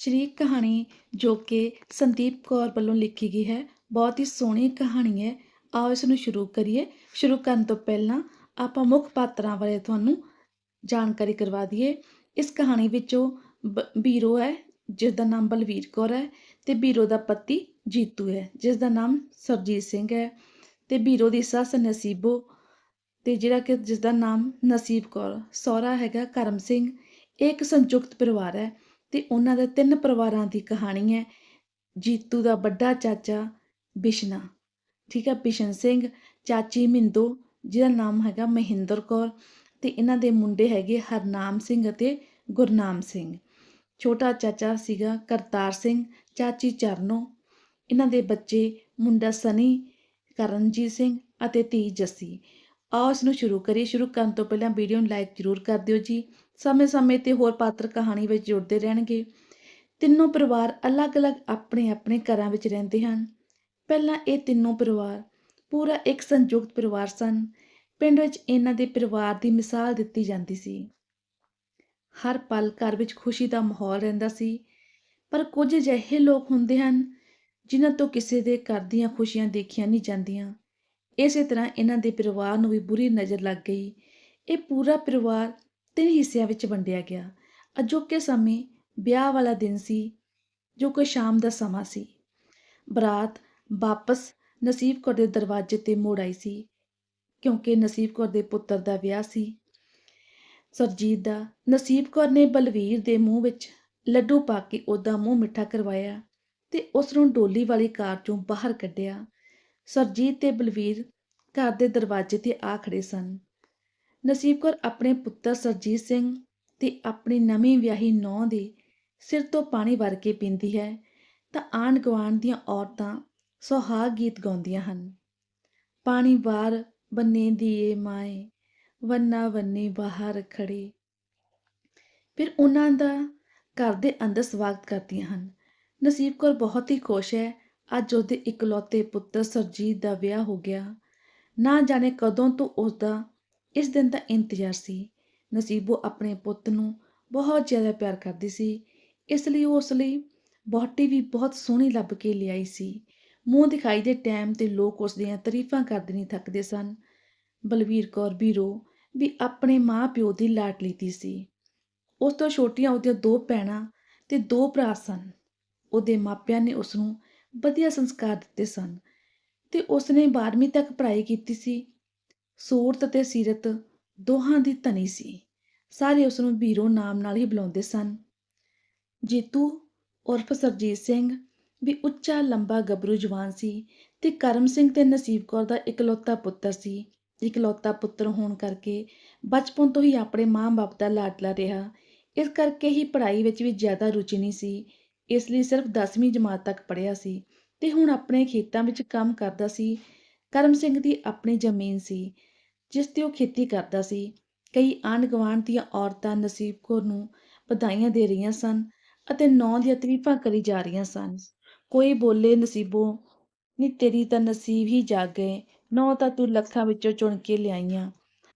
ਸ਼ਰੀਕ ਕਹਾਣੀ ਜੋ ਕਿ ਸੰਦੀਪ ਕੌਰ ਵੱਲੋਂ ਲਿਖੀ ਗਈ ਹੈ। ਬਹੁਤ ਹੀ ਸੋਹਣੀ ਕਹਾਣੀ ਹੈ। ਆਓ ਇਸ ਨੂੰ ਸ਼ੁਰੂ ਕਰੀਏ। ਸ਼ੁਰੂ ਕਰਨ ਤੋਂ ਪਹਿਲਾਂ ਆਪਾਂ ਮੁੱਖ ਪਾਤਰਾਂ ਬਾਰੇ ਤੁਹਾਨੂੰ ਜਾਣਕਾਰੀ ਕਰਵਾ ਦਈਏ। ਇਸ ਕਹਾਣੀ ਵਿੱਚੋਂ ਬ- ਬੀਰੋ ਹੈ ਜਿਸ ਦਾ ਨਾਮ ਬਲਵੀਰ ਕੌਰ ਹੈ ਤੇ ਬੀਰੋ ਦਾ ਪਤੀ ਜੀਤੂ ਹੈ ਜਿਸ ਦਾ ਨਾਮ ਸਰਜੀਤ ਸਿੰਘ ਹੈ ਤੇ ਬੀਰੋ ਦੀ ਸੱਸ ਨਸੀਬੋ ਤੇ ਜਿਹੜਾ ਕਿ ਜਿਸ ਦਾ ਨਾਮ ਨਸੀਬ ਕੌਰ, ਸਹੁਰਾ ਹੈਗਾ ਕਰਮ ਸਿੰਘ। ਇਹ ਇੱਕ ਸੰਯੁਕਤ ਪਰਿਵਾਰ ਹੈ। ਤੇ ਉਹਨਾਂ ਦੇ ਤਿੰਨ ਪਰਿਵਾਰਾਂ ਦੀ ਕਹਾਣੀ ਹੈ, ਜੀਤੂ ਦਾ ਵੱਡਾ ਚਾਚਾ ਬਿਸ਼ਨਾ, ਠੀਕ ਹੈ, ਬਿਸ਼ਨ ਸਿੰਘ, ਚਾਚੀ ਮਿੰਦੋ, ਜਿਹਦਾ ਨਾਮ ਹੈਗਾ ਮਹਿੰਦਰ ਕੌਰ ਤੇ ਇਹਨਾਂ ਦੇ ਮੁੰਡੇ ਹੈਗੇ ਹਰਨਾਮ ਸਿੰਘ ਅਤੇ ਗੁਰਨਾਮ ਸਿੰਘ। ਛੋਟਾ ਚਾਚਾ ਸੀਗਾ ਕਰਤਾਰ ਸਿੰਘ, ਚਾਚੀ ਚਰਨੋ, ਇਹਨਾਂ ਦੇ ਬੱਚੇ ਮੁੰਡਾ ਸਨੀ, ਕਰਨਜੀਤ ਸਿੰਘ ਅਤੇ ਧੀ ਜੱਸੀ। ਆਓ ਇਸ ਨੂੰ ਸ਼ੁਰੂ ਕਰੀਏ। ਸ਼ੁਰੂ ਕਰਨ ਤੋਂ ਪਹਿਲਾਂ ਵੀਡੀਓ ਨੂੰ ਲਾਈਕ ਜ਼ਰੂਰ ਕਰ ਦਿਓ ਜੀ। ਸਮੇਂ-ਸਮੇਂ ਤੇ ਹੋਰ ਪਾਤਰ ਕਹਾਣੀ ਵਿੱਚ ਜੁੜਦੇ ਰਹਿਣਗੇ। ਤਿੰਨੋਂ ਪਰਿਵਾਰ ਅਲੱਗ-ਅਲੱਗ ਆਪਣੇ-ਆਪਣੇ ਘਰਾਂ ਵਿੱਚ ਰਹਿੰਦੇ ਹਨ। ਪਹਿਲਾਂ ਇਹ ਤਿੰਨੋਂ ਪਰਿਵਾਰ ਪੂਰਾ ਇੱਕ ਸੰਯੁਕਤ ਪਰਿਵਾਰ ਸਨ। ਪਿੰਡ ਵਿੱਚ ਇਹਨਾਂ ਦੇ ਪਰਿਵਾਰ ਦੀ ਮਿਸਾਲ ਦਿੱਤੀ ਜਾਂਦੀ ਸੀ। ਹਰ ਪਲ ਘਰ ਵਿੱਚ ਖੁਸ਼ੀ ਦਾ ਮਾਹੌਲ ਰਹਿੰਦਾ ਸੀ। ਪਰ ਕੁਝ ਅਜਿਹੇ ਲੋਕ ਹੁੰਦੇ ਹਨ ਜਿਨ੍ਹਾਂ ਤੋਂ ਕਿਸੇ ਦੇ ਘਰ ਦੀਆਂ ਖੁਸ਼ੀਆਂ ਦੇਖੀਆਂ ਨਹੀਂ ਜਾਂਦੀਆਂ। ਇਸੇ ਤਰ੍ਹਾਂ ਇਹਨਾਂ ਦੇ ਪਰਿਵਾਰ ਨੂੰ ਵੀ ਬੁਰੀ ਨਜ਼ਰ ਲੱਗ ਗਈ। ਇਹ ਪੂਰਾ ਪਰਿਵਾਰ ਤਿੰਨ ਹਿੱਸਿਆਂ ਵਿੱਚ ਵੰਡਿਆ ਗਿਆ। ਅਜੋਕੇ ਸਮੇਂ ਵਿਆਹ ਵਾਲਾ ਦਿਨ ਸੀ, ਜੋ ਕਿ ਸ਼ਾਮ ਦਾ ਸਮਾਂ ਸੀ। ਬਰਾਤ ਵਾਪਸ ਨਸੀਬ ਕੌਰ ਦੇ ਦਰਵਾਜ਼ੇ ਤੇ ਮੋੜ ਆਈ ਸੀ, ਕਿਉਂਕਿ ਨਸੀਬ ਕੌਰ ਦੇ ਪੁੱਤਰ ਦਾ ਵਿਆਹ ਸੀ। ਸਰਜੀਤ ਦਾ ਨਸੀਬ ਕੌਰ ਨੇ ਬਲਵੀਰ ਦੇ ਮੂੰਹ ਵਿੱਚ ਲੱਡੂ ਪਾ ਕੇ ਉਹਦਾ ਮੂੰਹ ਮਿੱਠਾ ਕਰਵਾਇਆ ਤੇ ਉਸ ਨੂੰ ਡੋਲੀ ਵਾਲੀ ਕਾਰ ਚੋਂ ਬਾਹਰ ਕੱਢਿਆ। ਸਰਜੀਤ ਤੇ ਬਲਵੀਰ ਘਰ ਦੇ ਦਰਵਾਜ਼ੇ ਤੇ ਆ ਖੜੇ ਸਨ। ਨਸੀਬ ਕੌਰ ਆਪਣੇ ਪੁੱਤਰ ਸਰਜੀਤ ਸਿੰਘ ਤੇ ਆਪਣੀ ਨਵੀਂ ਵਿਆਹੀ ਨੌਂ ਦੇ ਸਿਰ ਤੋਂ ਪਾਣੀ ਵਰ ਕੇ ਪੀਂਦੀ ਹੈ ਤਾਂ ਆਂਢ ਗੁਆਂਢ ਦੀਆਂ ਔਰਤਾਂ ਸੁਹਾਗ ਗੀਤ ਗਾਉਂਦੀਆਂ ਹਨ। ਪਾਣੀ ਬਾਹਰ ਬੰਨੇ ਦੀਏ ਮਾਏ, ਵੰਨਾ ਵੰਨੇ ਬਾਹਰ ਖੜੇ ਫਿਰ ਉਹਨਾਂ ਦਾ ਘਰ ਦੇ ਅੰਦਰ ਸਵਾਗਤ ਕਰਦੀਆਂ ਹਨ। ਨਸੀਬ ਕੌਰ ਬਹੁਤ ਹੀ ਖੁਸ਼ ਹੈ ਅੱਜ ਉਹਦੇ ਇਕਲੌਤੇ ਪੁੱਤਰ ਸਰਜੀਤ ਦਾ ਵਿਆਹ ਹੋ ਗਿਆ। ਨਾ ਜਾਣੇ ਕਦੋਂ ਤੋਂ ਉਸ ਦਾ ਇਸ ਦਿਨ ਦਾ ਇੰਤਜ਼ਾਰ ਸੀ। ਨਸੀਬੋ ਆਪਣੇ ਪੁੱਤ ਨੂੰ ਬਹੁਤ ਜ਼ਿਆਦਾ ਪਿਆਰ ਕਰਦੀ ਸੀ। ਇਸ ਲਈ ਉਹ ਉਸ ਲਈ ਬੋਟੀ ਵੀ ਬਹੁਤ ਸੋਹਣੀ ਲੱਭ ਕੇ ਲਿਆਈ ਸੀ। ਮੂੰਹ ਦਿਖਾਈ ਦੇ ਟਾਈਮ ਤੇ ਲੋਕ ਉਸ ਦੀਆਂ ਤਾਰੀਫਾਂ ਕਰਦੇ ਨਹੀਂ ਥੱਕਦੇ ਸਨ। ਬਲਵੀਰ ਕੌਰ ਬੀਰੋ ਵੀ ਆਪਣੇ ਮਾਂ ਪਿਓ ਦੀ ਲਾਟ ਧੀ ਸੀ। ਉਸ ਤੋਂ ਛੋਟੀਆਂ ਉਹਦੀਆਂ ਦੋ ਭੈਣਾਂ ਤੇ ਦੋ ਭਰਾ ਸਨ। ਉਹਦੇ ਮਾਪਿਆਂ ਨੇ ਉਸ ਨੂੰ ਵਧੀਆ ਸੰਸਕਾਰ ਦਿੱਤੇ ਸਨ ਤੇ ਉਸ ਨੇ 12ਵੀਂ ਤੱਕ ਪੜ੍ਹਾਈ ਕੀਤੀ ਸੀ। ਸੂਰਤ ਅਤੇ ਸੀਰਤ ਦੋਹਾਂ ਦੀ ਧਨੀ ਸੀ। ਸਾਰੇ ਉਸ ਨੂੰ ਬੀਰੋ ਨਾਮ ਨਾਲ ਹੀ ਬੁਲਾਉਂਦੇ ਸਨ। ਜੀਤੂ ਉਰਫ ਸਰਜੀਤ ਸਿੰਘ ਵੀ ਉੱਚਾ, ਲੰਬਾ, ਗੱਭਰੂ ਜਵਾਨ ਸੀ ਤੇ ਕਰਮ ਸਿੰਘ ਤੇ ਨਸੀਬ ਕੌਰ ਦਾ ਇਕਲੌਤਾ ਪੁੱਤਰ ਸੀ। ਇਕਲੌਤਾ ਪੁੱਤਰ ਹੋਣ ਕਰਕੇ ਬਚਪਨ ਤੋਂ ਹੀ ਆਪਣੇ ਮਾਂ-ਬਾਪ ਦਾ ਲਾਡਲਾ ਰਿਹਾ। ਇਸ ਕਰਕੇ ਹੀ ਪੜ੍ਹਾਈ ਵਿੱਚ ਵੀ ਜ਼ਿਆਦਾ ਰੁਚੀ ਨਹੀਂ ਸੀ। ਇਸ ਲਈ ਸਿਰਫ 10ਵੀਂ ਜਮਾਤ ਤੱਕ ਪੜ੍ਹਿਆ ਸੀ ਤੇ ਹੁਣ ਆਪਣੇ ਖੇਤਾਂ ਵਿੱਚ ਕੰਮ ਕਰਦਾ ਸੀ। ਕਰਮ ਸਿੰਘ ਦੀ ਆਪਣੀ ਜ਼ਮੀਨ ਸੀ, ਜਿਸ ਤੇ ਉਹ ਖੇਤੀ ਕਰਦਾ ਸੀ। ਕਈ ਆਂਢ ਗੁਆਂਢ ਦੀਆਂ ਔਰਤਾਂ ਨਸੀਬ ਕੌਰ ਨੂੰ ਵਧਾਈਆਂ ਦੇ ਰਹੀਆਂ ਸਨ ਅਤੇ ਨੌ ਦੀਆਂ ਤਰੀਫਾਂ ਕਰੀ ਜਾ ਰਹੀਆਂ ਸਨ। ਕੋਈ ਬੋਲੇ ਨਸੀਬੋ, ਨੀ ਤੇਰੀ ਤਾਂ ਨਸੀਬ ਹੀ ਜਾਗ ਗਏ ਨੌ ਤਾਂ ਤੂੰ ਲੱਖਾਂ ਵਿੱਚੋਂ ਚੁਣ ਕੇ ਲਿਆਈਆਂ,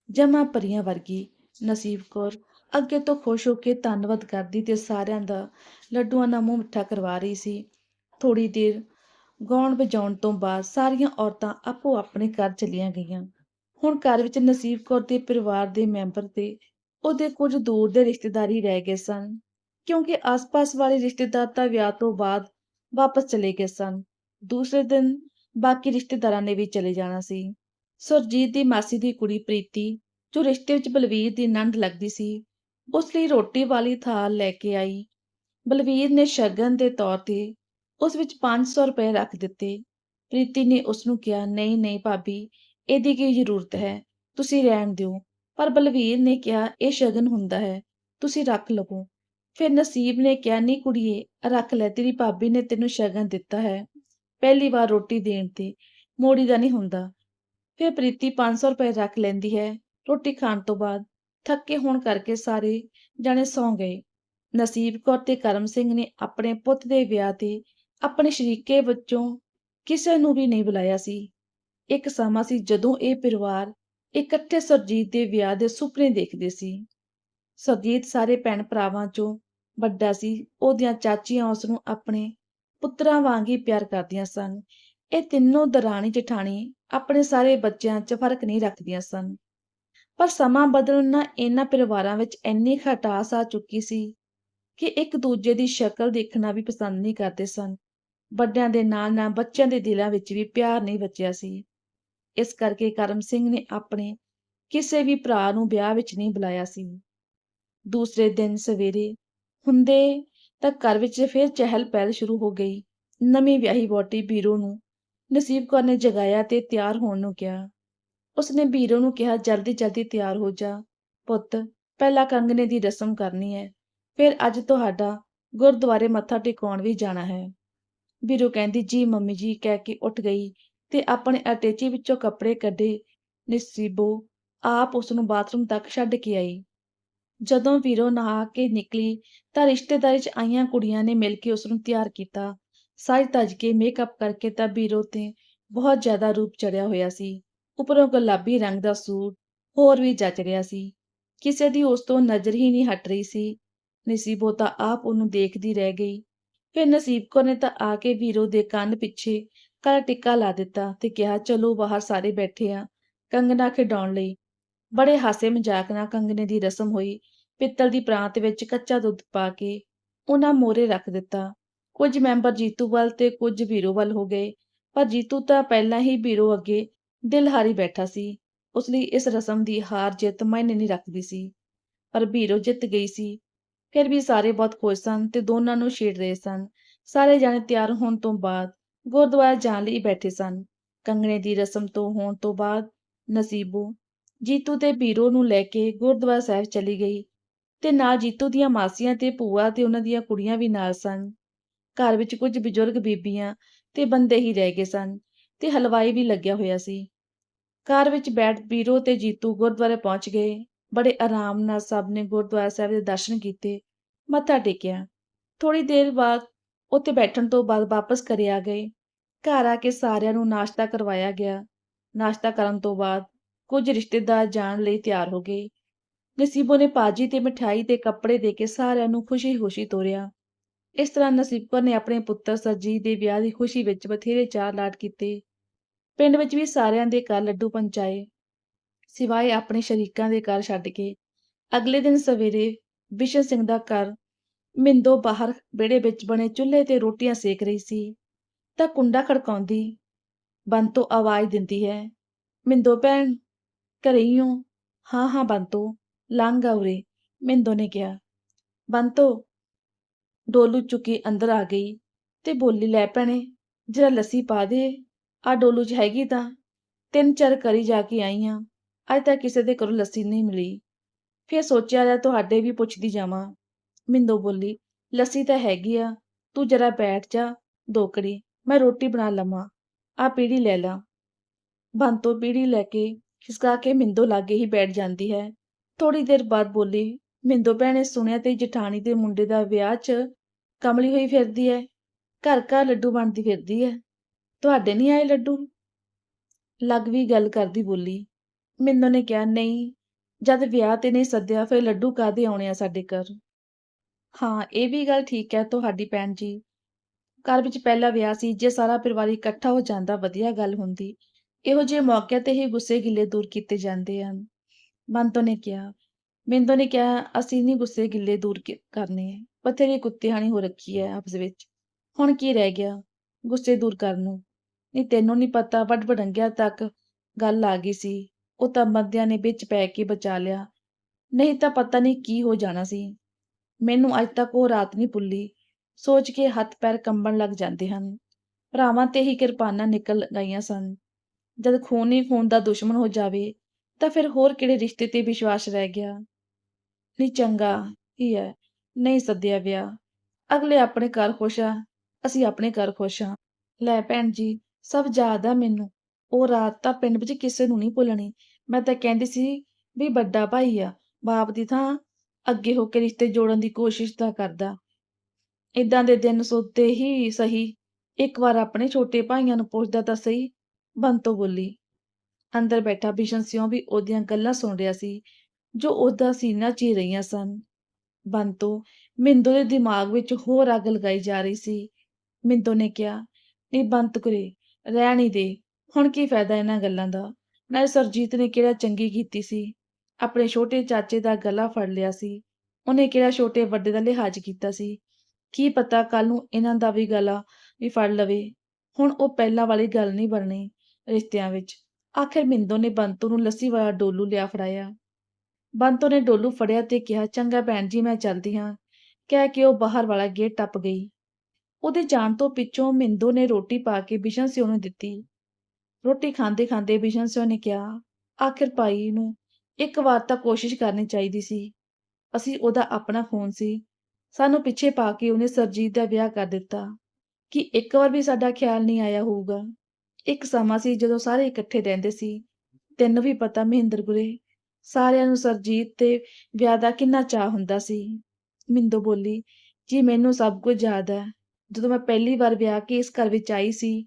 ਜਮਾ ਪਰੀਆਂ ਵਰਗੀ, ਨਸੀਬ ਕੌਰ। ਅੱਗੇ ਤੋਂ ਖੁਸ਼ ਹੋ ਕੇ ਧੰਨਵਾਦ ਕਰਦੀ ਤੇ ਸਾਰਿਆਂ ਦਾ ਲੱਡੂਆਂ ਦਾ ਮੂੰਹ ਮਿੱਠਾ ਕਰਵਾ ਰਹੀ ਸੀ। ਥੋੜੀ ਦੇਰ ਗਾਉਣ ਵਜਾਉਣ ਤੋਂ ਬਾਅਦ ਸਾਰੀਆਂ ਔਰਤਾਂ ਆਪੋ ਆਪਣੇ ਘਰ ਚਲੀਆਂ ਗਈਆਂ। ਹੁਣ ਘਰ ਵਿੱਚ ਨਸੀਬ ਕੌਰ ਦੇ ਪਰਿਵਾਰ ਦੇ ਮੈਂਬਰ ਤੇ ਉਹਦੇ ਕੁਝ ਦੂਰ ਦੇ ਰਿਸ਼ਤੇਦਾਰੀ ਰਹਿ ਗਏ ਸਨ, ਕਿਉਂਕਿ ਆਸ-ਪਾਸ ਵਾਲੇ ਰਿਸ਼ਤੇਦਾਰ ਤਾਂ ਵਿਆਹ ਤੋਂ ਬਾਅਦ ਵਾਪਸ ਚਲੇ ਗਏ ਸਨ। ਦੂਸਰੇ ਦਿਨ ਬਾਕੀ ਰਿਸ਼ਤੇਦਾਰਾਂ ਨੇ ਵੀ ਚਲੇ ਜਾਣਾ ਸੀ। ਸੁਰਜੀਤ ਦੀ ਮਾਸੀ ਦੀ ਕੁੜੀ ਪ੍ਰੀਤੀ, ਜੋ ਰਿਸ਼ਤੇ ਵਿੱਚ ਬਲਵੀਰ ਦੀ ਨੰਦ ਲੱਗਦੀ ਸੀ ਉਸ ਲਈ ਰੋਟੀ ਵਾਲੀ ਥਾਲ ਲੈ ਕੇ ਆਈ। ਬਲਵੀਰ ਨੇ ਸ਼ਗਨ ਦੇ ਤੌਰ ਤੇ ਉਸ ਵਿੱਚ 500 ਰੁਪਏ ਰੱਖ ਦਿੱਤੇ। ਪ੍ਰੀਤੀ ਨੇ ਉਸ ਨੂੰ ਕਿਹਾ, ਨਹੀਂ ਨਹੀਂ ਭਾਬੀ, ਇਹਦੀ ਕੀ ਜ਼ਰੂਰਤ ਹੈ? ਤੁਸੀਂ ਰਹਿਣ ਦਿਓ। ਪਰ ਬਲਵੀਰ ਨੇ ਕਿਹਾ, ਇਹ ਸ਼ਗਨ ਹੁੰਦਾ ਹੈ, ਤੁਸੀਂ ਰੱਖ ਲਵੋ। ਫਿਰ ਨਸੀਬ ਨੇ ਕਿਹਾ, ਨਹੀਂ ਕੁੜੀਏ, ਰੱਖ ਲੈ, ਤੇਰੀ ਭਾਬੀ ਨੇ ਤੈਨੂੰ ਸ਼ਗਨ ਦਿੱਤਾ ਹੈ। ਪਹਿਲੀ ਵਾਰ ਰੋਟੀ ਦੇਣ ਤੇ ਮੋੜੀ ਦਾ ਨਹੀਂ ਹੁੰਦਾ। ਫਿਰ ਪ੍ਰੀਤੀ 500 ਰੁਪਏ ਰੱਖ ਲੈਂਦੀ ਹੈ ਰੋਟੀ ਖਾਣ ਤੋਂ ਬਾਅਦ। ਥੱਕੇ ਹੋਣ ਕਰਕੇ ਸਾਰੇ ਜਾਣੇ ਸੌਂ ਗਏ। ਨਸੀਬ ਕੌਰ ਤੇ ਕਰਮ ਸਿੰਘ ਨੇ ਆਪਣੇ ਪੁੱਤ ਦੇ ਵਿਆਹ ਤੇ ਆਪਣੇ ਸ਼ਰੀਕੇ ਵਿੱਚੋਂ ਕਿਸੇ ਨੂੰ ਵੀ ਨਹੀਂ ਬੁਲਾਇਆ ਸੀ। ਇੱਕ ਸਮਾਂ ਸੀ ਜਦੋਂ ਇਹ ਪਰਿਵਾਰ ਇਕੱਠੇ ਸਰਜੀਤ ਦੇ ਵਿਆਹ ਦੇ ਸੁਪਨੇ ਦੇਖਦੇ ਸੀ। ਸਰਜੀਤ ਸਾਰੇ ਭੈਣ ਭਰਾਵਾਂ ਚੋਂ ਵੱਡਾ ਸੀ। ਉਹਦੀਆਂ ਚਾਚੀਆਂ ਉਸ ਨੂੰ ਆਪਣੇ ਪੁੱਤਰਾਂ ਵਾਂਗ ਹੀ ਪਿਆਰ ਕਰਦੀਆਂ ਸਨ। ਇਹ ਤਿੰਨੋਂ ਦਰਾਣੀ ਜਠਾਣੀ ਆਪਣੇ ਸਾਰੇ ਬੱਚਿਆਂ 'ਚ ਫ਼ਰਕ ਨਹੀਂ ਰੱਖਦੀਆਂ ਸਨ। ਪਰ ਸਮਾਂ ਬਦਲਣ ਨਾਲ ਇਹਨਾਂ ਪਰਿਵਾਰਾਂ ਵਿੱਚ ਇੰਨੀ ਖਟਾਸ ਆ ਚੁੱਕੀ ਸੀ ਕਿ ਇੱਕ ਦੂਜੇ ਦੀ ਸ਼ਕਲ ਦੇਖਣਾ ਵੀ ਪਸੰਦ ਨਹੀਂ ਕਰਦੇ ਸਨ। ਵੱਡਿਆਂ ਦੇ ਨਾਲ ਨਾਲ ਬੱਚਿਆਂ ਦੇ ਦਿਲਾਂ ਵਿੱਚ ਵੀ ਪਿਆਰ ਨਹੀਂ ਬਚਿਆ ਸੀ। ਇਸ ਕਰਕੇ ਕਰਮ ਸਿੰਘ ਨੇ ਆਪਣੇ ਕਿਸੇ ਵੀ ਭਰਾ ਨੂੰ ਵਿਆਹ ਵਿੱਚ ਨਹੀਂ ਬੁਲਾਇਆ ਸੀ। ਦੂਸਰੇ ਦਿਨ ਸਵੇਰੇ ਹੁੰਦੇ ਤਾਂ ਘਰ ਵਿੱਚ ਫਿਰ ਚਹਿਲ ਪਹਿਲ ਸ਼ੁਰੂ ਹੋ ਗਈ। ਨਵੀਂ ਵਿਆਹੀ ਵਹੁਟੀ ਬੀਰੋ ਨੂੰ ਨਸੀਬ ਕੌਰ ਨੇ ਜਗਾਇਆ ਤੇ ਤਿਆਰ ਹੋਣ ਨੂੰ ਕਿਹਾ। ਉਸਨੇ ਬੀਰੋ ਨੂੰ ਕਿਹਾ, ਜਲਦੀ ਜਲਦੀ ਤਿਆਰ ਹੋ ਜਾ ਪੁੱਤ, ਪਹਿਲਾਂ ਕੰਗਨੇ ਦੀ ਰਸਮ ਕਰਨੀ ਹੈ, ਫਿਰ ਅੱਜ ਤੁਹਾਡਾ ਗੁਰਦੁਆਰੇ ਮੱਥਾ ਟੇਕਾਉਣ ਵੀ ਜਾਣਾ ਹੈ। ਬੀਰੋ ਕਹਿੰਦੀ, ਜੀ ਮੰਮੀ ਜੀ, ਕਹਿ ਕੇ ਉੱਠ ਗਈ ਤੇ ਆਪਣੇ ਅਟੇਚੀ ਵਿੱਚੋਂ ਕੱਪੜੇ ਕੱਢੇ ਨਸੀਬੋ, ਆਪ ਉਸ ਨੂੰ ਬਾਥਰੂਮ ਤੱਕ ਛੱਡ ਕੇ ਆਈ। ਜਦੋਂ ਵੀਰੋ ਨਹਾ ਕੇ ਨਿਕਲੀ ਤਾਂ ਰਿਸ਼ਤੇਦਾਰੀ 'ਚ ਆਈਆਂ ਕੁੜੀਆਂ ਨੇ ਮਿਲ ਕੇ ਉਸ ਨੂੰ ਤਿਆਰ ਕੀਤਾ। ਸਜ ਧਜ ਕੇ ਮੇਕਅਪ ਕਰਕੇ ਤਾਂ ਵੀਰੋ ਤੇ ਬਹੁਤ ਜ਼ਿਆਦਾ ਰੂਪ ਚੜਿਆ ਹੋਇਆ ਸੀ। ਉੱਪਰੋਂ ਗੁਲਾਬੀ ਰੰਗ ਦਾ ਸੂਟ ਹੋਰ ਵੀ ਜੱਚ ਰਿਹਾ ਸੀ। ਕਿਸੇ ਦੀ ਉਸ ਤੋਂ ਨਜ਼ਰ ਹੀ ਨਹੀਂ ਹਟ ਰਹੀ ਸੀ। ਨਸੀਬੋ ਤਾਂ ਆਪ ਉਹਨੂੰ ਦੇਖਦੀ ਰਹਿ ਗਈ। ਫਿਰ ਨਸੀਬ ਕੌਰ ਨੇ ਤਾਂ ਆ ਕੇ ਵੀਰੋ ਦੇ ਕੰਨ ਪਿੱਛੇ ਕਾਲਾ ਟਿੱਕਾ ਲਾ ਦਿੱਤਾ ਤੇ ਕਿਹਾ, ਚਲੋ, ਬਾਹਰ ਸਾਰੇ ਬੈਠੇ ਆ ਕੰਗਨਾ ਖਿਡਾਉਣ ਲਈ। ਬੜੇ ਹਾਸੇ ਮਜ਼ਾਕ ਨਾਲ ਕੰਗਨੇ ਦੀ ਰਸਮ ਹੋਈ। ਪਿੱਤਲ ਦੀ ਪ੍ਰਾਂਤ ਵਿੱਚ ਕੱਚਾ ਦੁੱਧ ਪਾ ਕੇ ਉਹਨਾਂ ਮੋਰੇ ਰੱਖ ਦਿੱਤਾ। ਕੁਝ ਮੈਂਬਰ ਜੀਤੂ ਵੱਲ ਤੇ ਕੁਝ ਵੀਰੋ ਵੱਲ ਹੋ ਗਏ। ਪਰ ਜੀਤੂ ਤਾਂ ਪਹਿਲਾਂ ਹੀ ਵੀਰੋ ਅੱਗੇ ਦਿਲ ਹਾਰੀ ਬੈਠਾ ਸੀ। ਉਸ ਲਈ ਇਸ ਰਸਮ ਦੀ ਹਾਰ ਜਿੱਤ ਮਾਇਨੇ ਨਹੀਂ ਰੱਖਦੀ ਸੀ। ਪਰ ਵੀਰੋ ਜਿੱਤ ਗਈ ਸੀ। ਫਿਰ ਵੀ ਸਾਰੇ ਬਹੁਤ ਖੁਸ਼ ਸਨ ਤੇ ਦੋਨਾਂ ਨੂੰ ਛੇੜ ਰਹੇ ਸਨ। ਸਾਰੇ ਜਾਣੇ ਤਿਆਰ ਹੋਣ ਤੋਂ ਬਾਅਦ ਗੁਰਦੁਆਰਾ ਜਾਣ ਲਈ ਬੈਠੇ ਸਨ। ਕੰਗਣੇ ਦੀ ਰਸਮ ਤੋਂ ਹੋਣ ਤੋਂ ਬਾਅਦ ਨਸੀਬੋ ਜੀਤੂ ਤੇ ਬੀਰੋ ਨੂੰ ਲੈ ਕੇ ਗੁਰਦੁਆਰਾ ਸਾਹਿਬ ਚਲੀ ਗਈ ਤੇ ਨਾਲ ਜੀਤੂ ਦੀਆਂ ਮਾਸੀਆਂ ਤੇ ਭੂਆ ਤੇ ਉਹਨਾਂ ਦੀਆਂ ਕੁੜੀਆਂ ਵੀ ਨਾਲ ਸਨ। ਘਰ ਵਿੱਚ ਕੁਝ ਬਜ਼ੁਰਗ ਬੀਬੀਆਂ ਤੇ ਬੰਦੇ ਹੀ ਰਹਿ ਗਏ ਸਨ ਤੇ ਹਲਵਾਈ ਵੀ ਲੱਗਿਆ ਹੋਇਆ ਸੀ। ਕਾਰ ਵਿੱਚ ਬੈਠ ਬੀਰੋ ਤੇ ਜੀਤੂ ਗੁਰਦੁਆਰੇ ਪਹੁੰਚ ਗਏ। ਬੜੇ ਆਰਾਮ ਨਾਲ ਸਭ ਨੇ ਗੁਰਦੁਆਰਾ ਸਾਹਿਬ ਦੇ ਦਰਸ਼ਨ ਕੀਤੇ। ਮੱਥਾ ਟੇਕਿਆ। ਥੋੜੀ ਦੇਰ ਬਾਅਦ ਉੱਥੇ ਬੈਠਣ ਤੋਂ ਬਾਅਦ ਵਾਪਸ ਘਰੇ ਆ ਗਏ। ਘਰ ਆ ਕੇ ਸਾਰਿਆਂ ਨੂੰ ਨਾਸ਼ਤਾ ਕਰਵਾਇਆ ਗਿਆ। ਨਾਸ਼ਤਾ ਕਰਨ ਤੋਂ ਬਾਅਦ ਕੁਝ ਰਿਸ਼ਤੇਦਾਰ ਜਾਣ ਲਈ ਤਿਆਰ ਹੋ ਗਏ। ਨਸੀਬੋ ਨੇ ਪਾਜੀ ਤੇ ਮਠਾਈ ਤੇ ਕੱਪੜੇ ਦੇ ਕੇ ਸਾਰਿਆਂ ਨੂੰ ਖੁਸ਼ੀ-ਖੁਸ਼ੀ ਤੋਰਿਆ। ਇਸ ਤਰ੍ਹਾਂ ਨਸੀਬ ਨੇ ਆਪਣੇ ਪੁੱਤਰ ਸਰਜੀਤ ਦੇ ਵਿਆਹ ਦੀ ਖੁਸ਼ੀ ਵਿੱਚ ਬਥੇਰੇ ਚਾਰ ਲਾਟ ਕੀਤੇ। ਪਿੰਡ ਵਿੱਚ ਵੀ ਸਾਰਿਆਂ ਦੇ ਘਰ ਲੱਡੂ ਪਹੁੰਚਾਏ। ਸਿਵਾਏ ਆਪਣੇ ਸ਼ਰੀਕਾਂ ਦੇ ਘਰ ਛੱਡ ਕੇ। ਅਗਲੇ ਦਿਨ ਸਵੇਰੇ ਬਿਸ਼ਨ ਸਿੰਘ ਦਾ ਘਰ ਮਿੰਦੋ ਬਾਹਰ ਵਿਹੜੇ ਵਿੱਚ ਬਣੇ ਚੁੱਲ੍ਹੇ ਤੇ ਰੋਟੀਆਂ ਸੇਕ ਰਹੀ ਸੀ। ਤਾਂ ਕੁੰਡਾ ਖੜਕਾਉਂਦੀ, ਬੰਤੋ, ਆਵਾਜ਼ ਦਿੰਦੀ ਹੈ। ਮਿੰਦੋ ਭੈਣ, ਘਰੇ ਹੀ ਹੋ? ਹਾਂ ਹਾਂ, ਬੰਤੋ। ਲੰਘ ਆ ਉਰੇ, ਮਿੰਦੋ ਨੇ ਕਿਹਾ। ਬੰਤੋ, ਡੋਲੂ ਚੁੱਕੀ ਅੰਦਰ ਆ ਗਈ ਤੇ ਬੋਲੀ, ਲੈ ਭੈਣੇ, ਜਰਾ ਲੱਸੀ ਪਾ ਦੇ। ਆ ਡੋਲੂ 'ਚ ਹੈਗੀ ਤਾਂ ਤਿੰਨ ਚਾਰ ਕਰੀ ਜਾ ਕੇ ਆਈ ਆਂ। ਅੱਜ ਤੱਕ ਕਿਸੇ ਦੇ ਘਰੋਂ ਲੱਸੀ ਨਹੀਂ ਮਿਲੀ। ਫਿਰ ਸੋਚਿਆ ਜਾ ਤੁਹਾਡੇ ਵੀ ਪੁੱਛਦੀ ਜਾਵਾਂ। ਮਿੰਦੋ ਬੋਲੀ, ਲੱਸੀ ਤਾਂ ਹੈਗੀ ਆ, ਤੂੰ ਜਰਾ ਬੈਠ ਜਾ ਦੋਕੜੀ ਮੈਂ ਰੋਟੀ ਬਣਾ ਲਵਾਂ ਆ ਪੀੜੀ ਲੈ ਲਾ। ਬੰਤੋ ਪੀੜੀ ਲੈ ਕੇ ਖਿਸਕਾ ਕੇ ਮਿੰਦੋ ਲਾਗੇ ਹੀ ਬੈਠ ਜਾਂਦੀ ਹੈ। ਥੋੜੀ ਦੇਰ ਬਾਅਦ ਬੋਲੀ, ਮਿੰਦੋ ਭੈਣੇ, ਸੁਣਿਆ ਤੇ ਜਠਾਣੀ ਦੇ ਮੁੰਡੇ ਦਾ ਵਿਆਹ 'ਚ ਕਮਲੀ ਹੋਈ ਫਿਰਦੀ ਹੈ, ਘਰ ਘਰ ਲੱਡੂ ਬਣਦੀ ਫਿਰਦੀ ਹੈ। ਤੁਹਾਡੇ ਨਹੀਂ ਆਏ ਲੱਡੂ? ਲੱਗ ਵੀ ਗੱਲ ਕਰਦੀ ਬੋਲੀ। ਮਿੰਦੋ ਨੇ ਕਿਹਾ, ਨਹੀਂ, ਜਦ ਵਿਆਹ ਤੇ ਨਹੀਂ ਸੱਦਿਆ, ਫਿਰ ਲੱਡੂ ਕਾਦੇ ਆਉਣੇ ਆ ਸਾਡੇ ਘਰ? ਹਾਂ, ਇਹ ਵੀ ਗੱਲ ਠੀਕ ਹੈ ਤੁਹਾਡੀ ਭੈਣ ਜੀ। ਘਰ ਵਿੱਚ ਪਹਿਲਾ ਵਿਆਹ ਸੀ, ਜੇ ਸਾਰਾ ਪਰਿਵਾਰ ਇਕੱਠਾ ਹੋ ਜਾਂਦਾ, ਵਧੀਆ ਗੱਲ ਹੁੰਦੀ। ਇਹੋ ਜਿਹੇ ਮੌਕਿਆਂ ਤੇ ਹੀ ਗੁੱਸੇ ਗਿੱਲੇ ਦੂਰ ਕੀਤੇ ਜਾਂਦੇ ਹਨ। ਮੰਤੋ ਨੇ ਕਿਹਾ ਮਿੰਦੋ ਨੇ ਕਿਹਾ, ਅਸੀਂ ਨਹੀਂ ਗੁੱਸੇ ਗਿੱਲੇ ਦੂਰ ਕਰਨੇ। ਬਥੇਰੀ ਕੁੱਤੇਹਾਣੀ ਹੋ ਰੱਖੀ ਹੈ ਆਪਸ ਵਿੱਚ। ਹੁਣ ਕੀ ਰਹਿ ਗਿਆ ਗੁੱਸੇ ਦੂਰ ਕਰਨ ਨੂੰ? ਨਹੀਂ ਤੈਨੂੰ ਨਹੀਂ ਪਤਾ, ਵੱਡ ਵਡੰਗਿਆਂ ਤੱਕ ਗੱਲ ਆ ਗਈ ਸੀ। ਉਹ ਤਾਂ ਬੰਦਿਆਂ ਨੇ ਵਿੱਚ ਪੈ ਕੇ ਬਚਾ ਲਿਆ। ਨਹੀਂ ਤਾਂ ਪਤਾ ਨਹੀਂ ਕੀ ਹੋ ਜਾਣਾ ਸੀ। ਮੈਨੂੰ ਅੱਜ ਤੱਕ ਉਹ ਰਾਤ ਨਹੀਂ ਭੁੱਲੀ। ਸੋਚ ਕੇ ਹੱਥ ਪੈਰ ਕੰਬਣ ਲੱਗ ਜਾਂਦੇ ਹਨ। ਭਰਾਵਾਂ ਤੇ ਹੀ ਕਿਰਪਾਨਾਂ ਨਿਕਲ ਗਈਆਂ ਸਨ। ਜਦ ਖੂਨ ਹੀ ਖੂਨ ਦਾ ਦੁਸ਼ਮਣ ਹੋ ਜਾਵੇ, ਤਾਂ ਫਿਰ ਹੋਰ ਕਿਹੜੇ ਰਿਸ਼ਤੇ ਤੇ ਵਿਸ਼ਵਾਸ ਰਹਿ ਗਿਆ? ਨਹੀਂ ਚੰਗਾ ਹੀ ਹੈ? ਨਹੀਂ ਸੱਦਿਆ ਵਿਆਹ। ਅਗਲੇ ਆਪਣੇ ਘਰ ਖੁਸ਼ ਆ, ਅਸੀਂ ਆਪਣੇ ਘਰ ਖੁਸ਼ ਆ ਲੈ ਭੈਣ ਜੀ ਸਭ ਯਾਦ ਆ ਮੈਨੂੰ। ਉਹ ਰਾਤ ਤਾਂ ਪਿੰਡ ਵਿੱਚ ਕਿਸੇ ਨੂੰ ਨਹੀਂ ਭੁੱਲਣੀ। ਮੈਂ ਤਾਂ ਕਹਿੰਦੀ ਸੀ ਵੀ ਵੱਡਾ ਭਾਈ ਆ, ਬਾਪ ਦੀ ਥਾਂ ਅੱਗੇ ਹੋ ਕੇ ਰਿਸ਼ਤੇ ਜੋੜਨ ਦੀ ਕੋਸ਼ਿਸ਼ ਤਾਂ ਕਰਦਾ। ਇਦਾਂ ਦੇ ਦਿਨ ਸੋਤੇ ਹੀ ਸਹੀ ਇੱਕ ਵਾਰ ਆਪਣੇ ਛੋਟੇ ਭਾਈਆਂ ਨੂੰ ਪੁੱਛਦਾ ਤਾਂ ਸਹੀ ਬੰਤੋ ਬੋਲੀ। ਅੰਦਰ ਬੈਠਾ ਬਿਸ਼ਨ ਸਿਉ ਵੀ ਉਹਦੀਆਂ ਗੱਲਾਂ ਸੁਣ ਰਿਹਾ ਸੀ, ਜੋ ਉਹਦਾ ਸੀਨਾ ਚੀ ਰਹੀਆਂ ਸਨ। ਬੰਤੋ ਮਿੰਦੋ ਦੇ ਦਿਮਾਗ ਵਿੱਚ ਹੋਰ ਅੱਗ ਲਗਾਈ ਜਾ ਰਹੀ ਸੀ। ਮਿੰਦੋ ਨੇ ਕਿਹਾ ਨਹੀਂ ਬੰਤ ਕਰੇ ਰਹਿਣ ਹੀ ਦੇ। ਹੁਣ ਕੀ ਫਾਇਦਾ ਇਹਨਾਂ ਗੱਲਾਂ ਦਾ? ਨਾਲੇ ਸਰਜੀਤ ਨੇ ਕਿਹੜਾ ਚੰਗੀ ਕੀਤੀ ਸੀ? ਆਪਣੇ ਛੋਟੇ ਚਾਚੇ ਦਾ ਗਲਾ ਫੜ ਲਿਆ ਸੀ। ਉਹਨੇ ਕਿਹੜਾ ਛੋਟੇ ਵੱਡੇ ਦਾ ਲਿਹਾਜ਼ ਕੀਤਾ ਸੀ? ਕੀ ਪਤਾ ਕੱਲ ਨੂੰ ਇਹਨਾਂ ਦਾ ਵੀ ਗਲਾ ਵੀ ਫੜ ਲਵੇ। ਹੁਣ ਉਹ ਪਹਿਲਾਂ ਵਾਲੀ ਗੱਲ ਨਹੀਂ ਬਣਨੀ ਰਿਸ਼ਤਿਆਂ ਵਿੱਚ। ਆਖਿਰ ਮਿੰਦੋ ਨੇ ਬੰਤੋ ਨੂੰ ਲੱਸੀ ਵਾਲਾ ਡੋਲੂ ਲਿਆ ਫੜਾਇਆ। ਬੰਤੋ ਨੇ ਡੋਲੂ ਫੜਿਆ ਤੇ ਕਿਹਾ, ਚੰਗਾ ਭੈਣ ਜੀ, ਮੈਂ ਚੱਲਦੀ ਹਾਂ। ਕਹਿ ਕੇ ਉਹ ਬਾਹਰ ਵਾਲਾ ਗੇਟ ਟੱਪ ਗਈ। ਉਹਦੇ ਜਾਣ ਤੋਂ ਪਿੱਛੋਂ ਮਿੰਦੋ ਨੇ ਰੋਟੀ ਪਾ ਕੇ ਬਿਸ਼ਨ ਸਿਓ ਨੂੰ ਦਿੱਤੀ। ਰੋਟੀ ਖਾਂਦੇ ਖਾਂਦੇ ਬਿਸ਼ਨ ਸਿਓ ਨੇ ਕਿਹਾ, ਆਖਿਰ ਭਾਈ ਨੂੰ ਇੱਕ ਵਾਰ ਤਾਂ ਕੋਸ਼ਿਸ਼ ਕਰਨੀ ਚਾਹੀਦੀ ਸੀ। ਅਸੀਂ ਉਹਦਾ ਆਪਣਾ ਖੂਨ ਸੀ। ਸਾਨੂੰ ਪਿੱਛੇ ਪਾ ਕੇ ਉਹਨੇ ਸਰਜੀਤ ਦਾ ਵਿਆਹ ਕਰ ਦਿੱਤਾ। ਕਿ ਇੱਕ ਵਾਰ ਵੀ ਸਾਡਾ ਖਿਆਲ ਨਹੀਂ ਆਇਆ ਹੋਊਗਾ? ਇੱਕ ਸਮਾਂ ਸੀ ਜਦੋਂ ਸਾਰੇ ਇਕੱਠੇ ਰਹਿੰਦੇ ਸੀ। ਤੈਨੂੰ ਵੀ ਪਤਾ ਮਹਿੰਦਰ ਗੁਰੇ ਸਾਰਿਆਂ ਨੂੰ ਸਰਜੀਤ ਤੇ ਵਿਆਹ ਦਾ ਕਿੰਨਾ ਚਾਹ ਹੁੰਦਾ ਸੀ। ਮਿੰਦੋ ਬੋਲੀ, ਜੀ, ਮੈਨੂੰ ਸਭ ਕੁਝ ਯਾਦ ਹੈ। ਜਦੋਂ ਮੈਂ ਪਹਿਲੀ ਵਾਰ ਵਿਆਹ ਕੇ ਇਸ ਘਰ ਵਿੱਚ ਆਈ ਸੀ,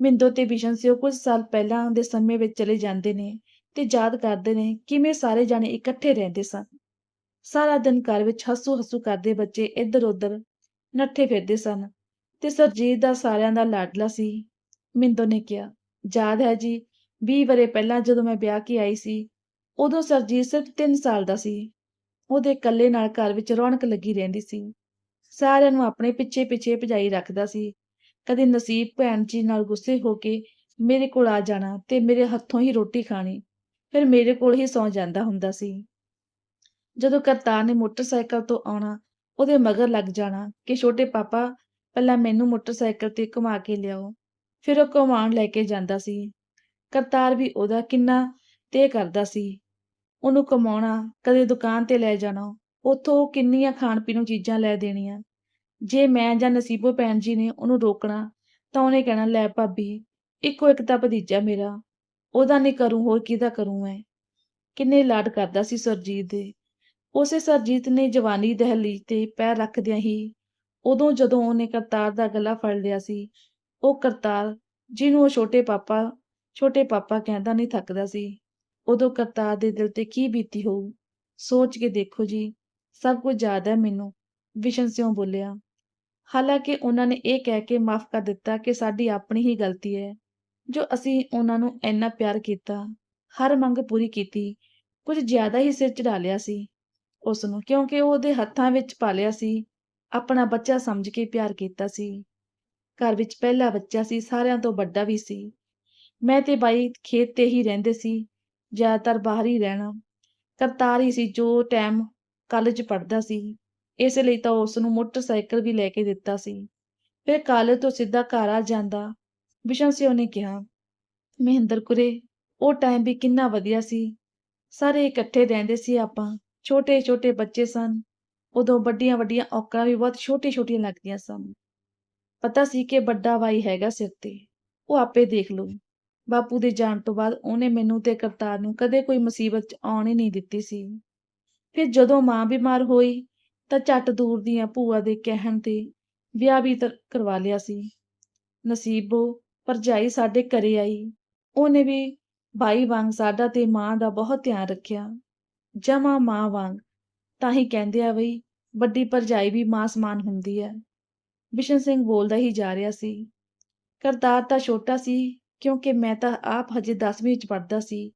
ਮਿੰਦੋ ਤੇ ਵਿਸ਼ਨ ਸੀ, ਉਹ ਕੁਝ ਸਾਲ ਪਹਿਲਾਂ ਦੇ ਸਮੇਂ ਵਿੱਚ ਚਲੇ ਜਾਂਦੇ ਨੇ ਤੇ ਯਾਦ ਕਰਦੇ ਨੇ ਕਿਵੇਂ ਸਾਰੇ ਜਾਣੇ ਇਕੱਠੇ ਰਹਿੰਦੇ ਸਨ ਸਾਰਾ ਦਿਨ ਘਰ ਵਿੱਚ ਹੱਸੂ ਹੱਸੂ ਕਰਦੇ ਬੱਚੇ ਇੱਧਰ ਉੱਧਰ ਨੱਠੇ ਫਿਰਦੇ ਸਨ ਤੇ ਸਰਜੀਤ ਦਾ ਸਾਰਿਆਂ ਦਾ ਲਾਡਲਾ ਸੀ। ਮਿੰਦੋ ਨੇ ਕਿਹਾ, ਯਾਦ ਹੈ ਜੀ 20 ਵਰੇ ਪਹਿਲਾਂ ਜਦੋਂ ਮੈਂ ਵਿਆਹ ਕੇ ਆਈ ਸੀ, ਉਦੋਂ ਸਰਜੀਤ ਸਿਰਫ 3 ਸਾਲ ਦਾ ਸੀ। ਉਹਦੇ ਇਕੱਲੇ ਨਾਲ ਘਰ ਵਿੱਚ ਰੌਣਕ ਲੱਗੀ ਰਹਿੰਦੀ ਸੀ। ਸਾਰਿਆਂ ਨੂੰ ਆਪਣੇ ਪਿੱਛੇ ਪਿੱਛੇ ਭਜਾਈ ਰੱਖਦਾ ਸੀ। ਕਦੇ ਨਸੀਬ ਭੈਣ ਜੀ ਨਾਲ ਗੁੱਸੇ ਹੋ ਕੇ ਮੇਰੇ ਕੋਲ ਆ ਜਾਣਾ ਤੇ ਮੇਰੇ ਹੱਥੋਂ ਹੀ ਰੋਟੀ ਖਾਣੀ, ਫਿਰ ਮੇਰੇ ਕੋਲ ਹੀ ਸੌਂ ਜਾਂਦਾ ਹੁੰਦਾ ਸੀ। ਜਦੋਂ ਕਰਤਾਰ ਨੇ ਮੋਟਰਸਾਈਕਲ ਤੋਂ ਆਉਣਾ, ਉਹਦੇ ਮਗਰ ਲੱਗ ਜਾਣਾ ਕਿ ਛੋਟੇ ਪਾਪਾ, ਪਹਿਲਾਂ ਮੈਨੂੰ ਮੋਟਰਸਾਈਕਲ ਤੇ ਘੁਮਾ ਕੇ ਲਿਆਓ, ਫਿਰ ਉਹ ਘੁਮਾਉਣ ਲੈ ਕੇ ਜਾਂਦਾ ਸੀ। ਕਰਤਾਰ ਵੀ ਉਹਦਾ ਕਿੰਨਾ ਤੇ ਕਰਦਾ ਸੀ। ਉਹਨੂੰ ਕਮਾਉਣਾ, ਕਦੇ ਦੁਕਾਨ ਤੇ ਲੈ ਜਾਣਾ ਉੱਥੋਂ ਕਿੰਨੀਆਂ ਖਾਣ ਪੀਣ ਨੂੰ ਚੀਜ਼ਾਂ ਲੈ ਦੇਣੀਆਂ। ਜੇ ਮੈਂ ਜਾਂ ਨਸੀਬੋ ਭੈਣ ਜੀ ਨੇ ਉਹਨੂੰ ਰੋਕਣਾ, ਤਾਂ ਉਹਨੇ ਕਹਿਣਾ, ਲੈ ਭਾਬੀ, ਇੱਕੋ ਇੱਕ ਤਾਂ ਭਤੀਜਾ ਮੇਰਾ, ਉਹਦਾ ਨਹੀਂ ਕਰੂੰ, ਹੋਰ ਕਿਹਦਾ ਕਰੂੰ ਮੈਂ? ਕਿੰਨੇ ਲਾਡ ਕਰਦਾ ਸੀ ਸਰਜੀਤ ਦੇ। ਉਸੇ ਸਰਜੀਤ ਨੇ ਜਵਾਨੀ ਦਹਲੀਜ਼ ਤੇ ਪੈਰ ਰੱਖਦਿਆਂ ਹੀ ਉਦੋਂ ਜਦੋਂ ਉਹਨੇ ਕਰਤਾਰ ਦਾ ਗਲਾ ਫੜ ਲਿਆ ਸੀ, ਉਹ ਕਰਤਾਰ, ਜਿਹਨੂੰ ਉਹ ਛੋਟੇ ਪਾਪਾ ਛੋਟੇ ਪਾਪਾ ਕਹਿੰਦਾ ਨਹੀਂ ਥੱਕਦਾ ਸੀ, ਉਦੋਂ ਕਰਤਾਰ ਦੇ ਦਿਲ ਤੇ ਕੀ ਬੀਤੀ ਹੋਊ, ਸੋਚ ਕੇ ਦੇਖੋ ਜੀ ਸਭ ਕੁਝ ਯਾਦ ਹੈ ਮੈਨੂੰ, ਵਿਸ਼ਨ ਸਿਉਂ ਬੋਲਿਆ। ਹਾਲਾਂਕਿ ਉਹਨਾਂ ਨੇ ਇਹ ਕਹਿ ਕੇ ਮਾਫ ਕਰ ਦਿੱਤਾ ਕਿ ਸਾਡੀ ਆਪਣੀ ਹੀ ਗਲਤੀ ਹੈ, ਜੋ ਅਸੀਂ ਉਹਨਾਂ ਨੂੰ ਇੰਨਾ ਪਿਆਰ ਕੀਤਾ, ਹਰ ਮੰਗ ਪੂਰੀ ਕੀਤੀ, ਕੁਝ ਜ਼ਿਆਦਾ ਹੀ ਸਿਰ ਚੜਾ ਲਿਆ ਸੀ। ਉਸ ਨੂੰ ਕਿਉਂਕਿ ਉਹ ਉਹਦੇ ਹੱਥਾਂ ਵਿੱਚ ਪਾਲਿਆ ਸੀ, ਆਪਣਾ ਬੱਚਾ ਸਮਝ ਕੇ ਪਿਆਰ ਕੀਤਾ ਸੀ। ਘਰ ਵਿੱਚ ਪਹਿਲਾ ਬੱਚਾ ਸੀ, ਸਾਰਿਆਂ ਤੋਂ ਵੱਡਾ ਵੀ ਸੀ। ਮੈਂ ਤੇ ਬਾਈ ਖੇਤ ਤੇ ਹੀ ਰਹਿੰਦੇ ਸੀ, ਜ਼ਿਆਦਾਤਰ ਬਾਹਰ ਹੀ ਰਹਿਣਾ। ਕਰਤਾਰ ਹੀ ਸੀ ਜੋ ਟਾਈਮ ਕਾਲਜ ਪੜ੍ਹਦਾ ਸੀ। ਇਸ ਲਈ ਤਾਂ ਉਸ ਨੂੰ ਮੋਟਰਸਾਈਕਲ ਵੀ ਲੈ ਕੇ ਦਿੱਤਾ ਸੀ। ਫਿਰ ਕਾਲਜ ਤੋਂ ਸਿੱਧਾ ਘਰ ਆ ਜਾਂਦਾ। ਵਿਸ਼ਨ ਸਿਓ ਨੇ ਕਿਹਾ, ਮਹਿੰਦਰ ਕੁਰੇ, ਉਹ ਟਾਈਮ ਵੀ ਕਿੰਨਾ ਵਧੀਆ ਸੀ। ਸਾਰੇ ਇਕੱਠੇ ਰਹਿੰਦੇ ਸੀ ਆਪਾਂ। ਛੋਟੇ ਛੋਟੇ ਬੱਚੇ ਸਨ। ਉਦੋਂ ਵੱਡੀਆਂ ਵੱਡੀਆਂ ਔਕੜਾਂ ਵੀ ਬਹੁਤ ਛੋਟੀ ਛੋਟੀਆਂ ਲੱਗਦੀਆਂ ਸਨ। ਪਤਾ ਸੀ ਕਿ ਵੱਡਾ ਭਾਈ ਹੈਗਾ ਸਿਰ ਤੇ। ਉਹ ਆਪੇ ਦੇਖ ਲੂ। ਬਾਪੂ ਦੇ ਜਾਣ ਤੋਂ ਬਾਅਦ ਉਹਨੇ ਮੈਨੂੰ ਤੇ ਕਰਤਾਰ ਨੂੰ ਕਦੇ ਕੋਈ ਮੁਸੀਬਤ ਚ ਆਉਣ ਹੀ ਨਹੀਂ ਦਿੱਤੀ ਸੀ। ਫਿਰ ਜਦੋਂ ਮਾਂ ਬਿਮਾਰ ਹੋਈ ਤਾਂ ਝੱਟ ਦੂਰ ਦੀਆਂ ਭੂਆ ਦੇ ਕਹਿਣ ਤੇ ਵਿਆਹ ਵੀ ਕਰਵਾ ਲਿਆ ਸੀ। ਨਸੀਬੋ ਭਰਜਾਈ ਸਾਡੇ ਘਰੇ ਆਈ। ਉਹਨੇ ਵੀ ਬਾਈ ਵਾਂਗ ਸਾਡਾ ਤੇ ਮਾਂ ਦਾ ਬਹੁਤ ਧਿਆਨ ਰੱਖਿਆ। ਜਮਾ ਮਾਂ ਵਾਂਗ, ਤਾਂ ਹੀ ਕਹਿੰਦੇ ਆ ਬਈ, ਵੱਡੀ ਭਰਜਾਈ ਵੀ ਮਾਂ ਸਮਾਨ ਹੁੰਦੀ ਹੈ ਬਿਸ਼ਨ ਸਿੰਘ ਬੋਲਦਾ ਹੀ ਜਾ ਰਿਹਾ ਸੀ। ਕਰਤਾਰ ਤਾਂ ਛੋਟਾ ਸੀ, ਕਿਉਂਕਿ ਮੈਂ ਤਾਂ ਆਪ ਹਜੇ 10ਵੀਂ ਵਿੱਚ ਪੜ੍ਹਦਾ ਸੀ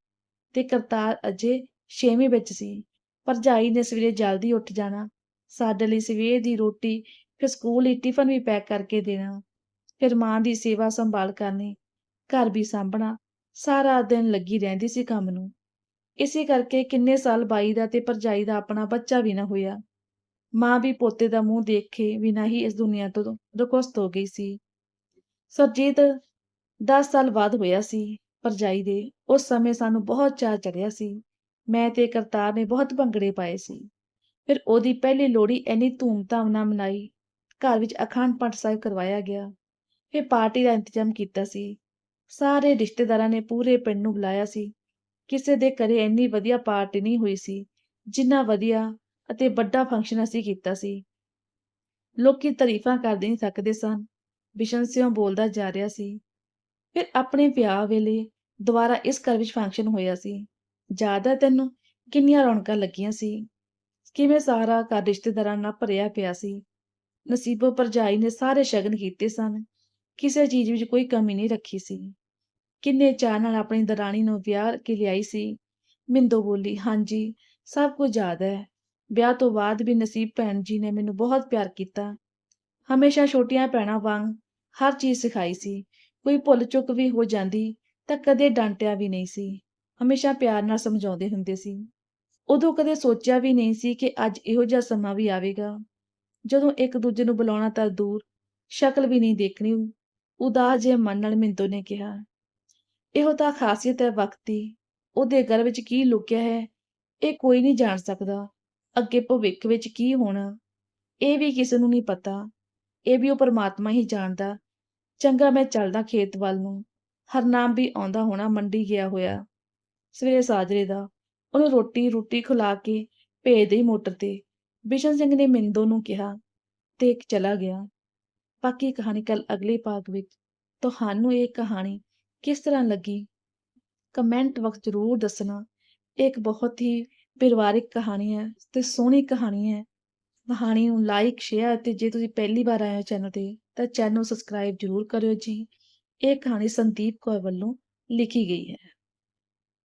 ਤੇ ਕਰਤਾਰ ਅਜੇ 6ਵੀਂ ਵਿੱਚ ਸੀ। ਭਰਜਾਈ ਨੇ ਸਵੇਰੇ ਜਲਦੀ ਉੱਠ ਜਾਣਾ, ਸਾਡੇ ਲਈ ਸਵੇਰ ਦੀ ਰੋਟੀ, ਫਿਰ ਸਕੂਲ ਲਈ ਟਿਫਨ ਵੀ ਪੈਕ ਕਰਕੇ ਦੇਣਾ, ਫਿਰ ਮਾਂ ਦੀ ਸੇਵਾ ਸੰਭਾਲ ਕਰਨੀ, ਘਰ ਵੀ ਸਾਂਭਣਾ, ਸਾਰਾ ਦਿਨ ਲੱਗੀ ਰਹਿੰਦੀ ਸੀ ਕੰਮ ਨੂੰ। ਇਸੇ ਕਰਕੇ ਕਿੰਨੇ ਸਾਲ ਬਾਈ ਦਾ ਤੇ ਭਰਜਾਈ ਦਾ ਆਪਣਾ ਬੱਚਾ ਵੀ ਨਾ ਹੋਇਆ। ਮਾਂ ਵੀ ਪੋਤੇ ਦਾ ਮੂੰਹ ਦੇਖੇ ਬਿਨਾਂ ਹੀ ਇਸ ਦੁਨੀਆ ਤੋਂ ਰੁਖਸਤ ਹੋ ਗਈ ਸੀ। ਸਰਜੀਤ 10 ਸਾਲ ਬਾਅਦ ਹੋਇਆ ਸੀ ਭਰਜਾਈ ਦੇ, ਉਸ ਸਮੇਂ ਸਾਨੂੰ ਬਹੁਤ ਚਾਅ ਚੜਿਆ ਸੀ। ਮੈਂ ਤੇ ਕਰਤਾਰ ਨੇ ਬਹੁਤ ਭੰਗੜੇ ਪਾਏ ਸੀ। ਫਿਰ ਉਹਦੀ ਪਹਿਲੀ ਲੋਹੜੀ ਇੰਨੀ ਧੂਮਧਾਮ ਨਾਲ ਮਨਾਈ। ਘਰ ਵਿੱਚ ਅਖੰਡ ਪਾਠ ਸਾਹਿਬ ਕਰਵਾਇਆ ਗਿਆ। ਫਿਰ ਪਾਰਟੀ ਦਾ ਇੰਤਜ਼ਾਮ ਕੀਤਾ ਸੀ। ਸਾਰੇ ਰਿਸ਼ਤੇਦਾਰਾਂ ਨੇ ਪੂਰੇ ਪਿੰਡ ਨੂੰ ਬੁਲਾਇਆ ਸੀ। ਕਿਸੇ ਦੇ ਘਰੇ ਇੰਨੀ ਵਧੀਆ ਪਾਰਟੀ ਨਹੀਂ ਹੋਈ ਸੀ, ਜਿੰਨਾ ਵਧੀਆ ਅਤੇ ਵੱਡਾ ਫੰਕਸ਼ਨ ਅਸੀਂ ਕੀਤਾ ਸੀ। ਲੋਕੀ ਤਾਰੀਫਾਂ ਕਰਦੇ ਨਹੀਂ ਸਕਦੇ ਸਨ। ਬਿਸ਼ਨ ਸਿਉ ਬੋਲਦਾ ਜਾ ਰਿਹਾ ਸੀ। ਫਿਰ ਆਪਣੇ ਵਿਆਹ ਵੇਲੇ ਦੁਬਾਰਾ ਇਸ ਘਰ ਵਿੱਚ ਫੰਕਸ਼ਨ ਹੋਇਆ ਸੀ। ਯਾਦ ਹੈ ਤੈਨੂੰ ਕਿੰਨੀਆਂ ਰੌਣਕਾਂ ਲੱਗੀਆਂ ਸੀ? ਕਿਵੇਂ ਸਾਰਾ ਘਰ ਰਿਸ਼ਤੇਦਾਰਾਂ ਨਾਲ ਭਰਿਆ ਪਿਆ ਸੀ? ਨਸੀਬੋ ਭਰਜਾਈ ਨੇ ਸਾਰੇ ਸ਼ਗਨ ਕੀਤੇ ਸਨ। ਕਿਸੇ ਚੀਜ਼ ਵਿੱਚ ਕੋਈ ਕਮੀ ਨਹੀਂ ਰੱਖੀ ਸੀ। ਕਿੰਨੇ ਚਾਅ ਨਾਲ ਆਪਣੀ ਦਰਾਣੀ ਨੂੰ ਵਿਆਹ ਕੇ ਲਿਆਈ ਸੀ। ਮਿੰਦੋ ਬੋਲੀ, ਹਾਂਜੀ, ਸਭ ਕੁਝ ਯਾਦ ਹੈ। ਵਿਆਹ ਤੋਂ ਬਾਅਦ ਵੀ ਨਸੀਬ ਭੈਣ ਜੀ ਨੇ ਮੈਨੂੰ ਬਹੁਤ ਪਿਆਰ ਕੀਤਾ। ਹਮੇਸ਼ਾ ਛੋਟੀਆਂ ਭੈਣਾਂ ਵਾਂਗ ਹਰ ਚੀਜ਼ ਸਿਖਾਈ ਸੀ। ਕੋਈ ਭੁੱਲ ਚੁੱਕ ਵੀ ਹੋ ਜਾਂਦੀ ਤਾਂ ਕਦੇ ਡਾਂਟਿਆ ਵੀ ਨਹੀਂ ਸੀ। ਹਮੇਸ਼ਾ ਪਿਆਰ ਨਾਲ ਸਮਝਾਉਂਦੇ ਹੁੰਦੇ ਸੀ। ਉਦੋਂ ਕਦੇ ਸੋਚਿਆ ਵੀ ਨਹੀਂ ਸੀ ਕਿ ਅੱਜ ਇਹੋ ਜਿਹਾ ਸਮਾਂ ਵੀ ਆਵੇਗਾ। ਜਦੋਂ ਇੱਕ ਦੂਜੇ ਨੂੰ ਬੁਲਾਉਣਾ ਤਾਂ ਦੂਰ, ਸ਼ਕਲ ਵੀ ਨਹੀਂ ਦੇਖਣੀ, ਉਦਾਸ ਜਿਹੇ ਮਨ ਨਾਲ ਮਿੰਦੋ ਨੇ ਕਿਹਾ। ਇਹੋ ਤਾਂ ਖਾਸੀਅਤ ਹੈ ਵਕਤ ਦੀ, ਉਹਦੇ ਘਰ ਵਿੱਚ ਕੀ ਲੁਕਿਆ ਹੈ, ਇਹ ਕੋਈ ਨਹੀਂ ਜਾਣ ਸਕਦਾ। ਅੱਗੇ ਭਵਿੱਖ ਵਿੱਚ ਕੀ ਹੋਣਾ, ਇਹ ਵੀ ਕਿਸੇ ਨੂੰ ਨਹੀਂ ਪਤਾ। ਇਹ ਵੀ ਉਹ ਪਰਮਾਤਮਾ ਹੀ ਜਾਣਦਾ। ਚੰਗਾ ਮੈਂ ਚੱਲਦਾ ਖੇਤ ਵੱਲ ਨੂੰ। ਹਰਨਾਮ ਵੀ ਆਉਂਦਾ ਹੋਣਾ ਮੰਡੀ ਗਿਆ ਹੋਇਆ। ਸਵੇਰੇ ਸਾਜਰੇ ਦਾ। ਉਹਨੂੰ ਰੋਟੀ ਰੋਟੀ ਖਿਲਾ ਕੇ ਭੇਜ ਦੇਈ ਮੋਟਰ ਤੇ। ਬਿਸ਼ਨ ਸਿੰਘ ਨੇ ਮਿੰਦੋ ਨੂੰ ਕਿਹਾ ਤੇ ਇੱਕ ਚਲਾ ਗਿਆ। ਬਾਕੀ ਕਹਾਣੀ ਕੱਲ ਅਗਲੇ ਭਾਗ ਵਿੱਚ। ਤੁਹਾਨੂੰ ਇਹ ਕਹਾਣੀ ਕਿਸ ਤਰ੍ਹਾਂ ਲੱਗੀ? ਕਮੈਂਟ ਵਕਤ ਜ਼ਰੂਰ ਦੱਸਣਾ। ਇਹ ਇੱਕ ਬਹੁਤ ਹੀ ਪਰਿਵਾਰਿਕ ਕਹਾਣੀ ਹੈ ਤੇ ਸੋਹਣੀ ਕਹਾਣੀ ਹੈ। ਕਹਾਣੀ ਨੂੰ ਲਾਈਕ ਸ਼ੇਅਰ ਤੇ ਜੇ ਤੁਸੀਂ ਪਹਿਲੀ ਵਾਰ ਆਏ ਹੋ ਚੈਨਲ ਤੇ, ਤਾਂ ਚੈਨਲ ਨੂੰ ਸਬਸਕ੍ਰਾਈਬ ਜ਼ਰੂਰ ਕਰਿਓ ਜੀ। ਇਹ ਕਹਾਣੀ ਸੰਦੀਪ ਕੌਰ ਵੱਲੋਂ ਲਿਖੀ ਗਈ ਹੈ।